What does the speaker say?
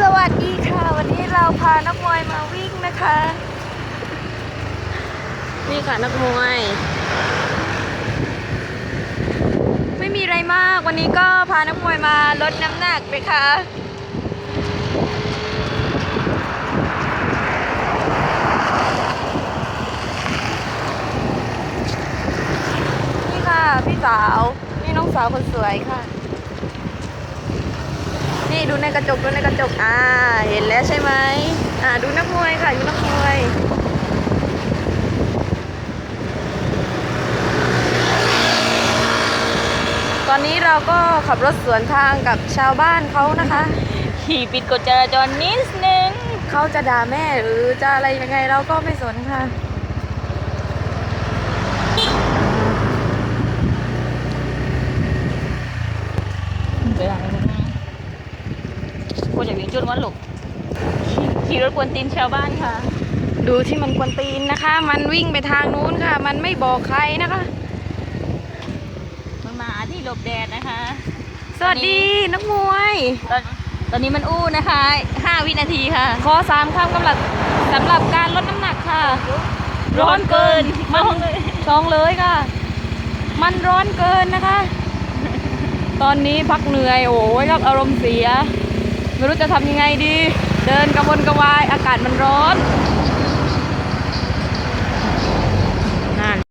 สวัสดีค่ะ วันนี้เราพานักมวยมาวิ่งนะคะ นี่ค่ะนักมวย ไม่มีอะไรมากวันนี้ก็พานักมวยมาลดน้ำหนักนะคะนี่ค่ะพี่สาว นี่น้องสาวคนสวยค่ะ นี่ดูในกระจกดูในกระจกอ่าเห็นแล้วใช่ไหมอ่าดูนักมวยค่ะดูนักมวยตอนนี้เราก็ขับรถสวนทางกับชาวบ้านเขานะคะขี่ปิดกฎจราจรนิดนึงเขาจะด่าแม่หรือจะอะไรยังไงเราก็ไม่สนค่ะเดี๋ยว ควรจะวิ่งจุดวันหลบขี่ขี่รถกวนตีนชาวบ้านค่ะ ดูที่มันกวนตีนนะคะ มันวิ่งไปทางนู้นค่ะ มันไม่บอกใครนะคะมันมาที่หลบแดดนะคะ สวัสดีนักมวย ตอนตอนนี้มันอู้นะคะ 5 วินาทีค่ะ ขอสามคำกำลังสำหรับการลดน้ำหนักค่ะ ร้อนเกินมันมากเลยชองเลยค่ะ มันร้อนเกินนะคะ ตอนนี้พักเหนื่อยโอ้ยครับอารมณ์เสีย ไม่รู้จะทำยังไงดี เดินกระวนกระวายอากาศมันร้อน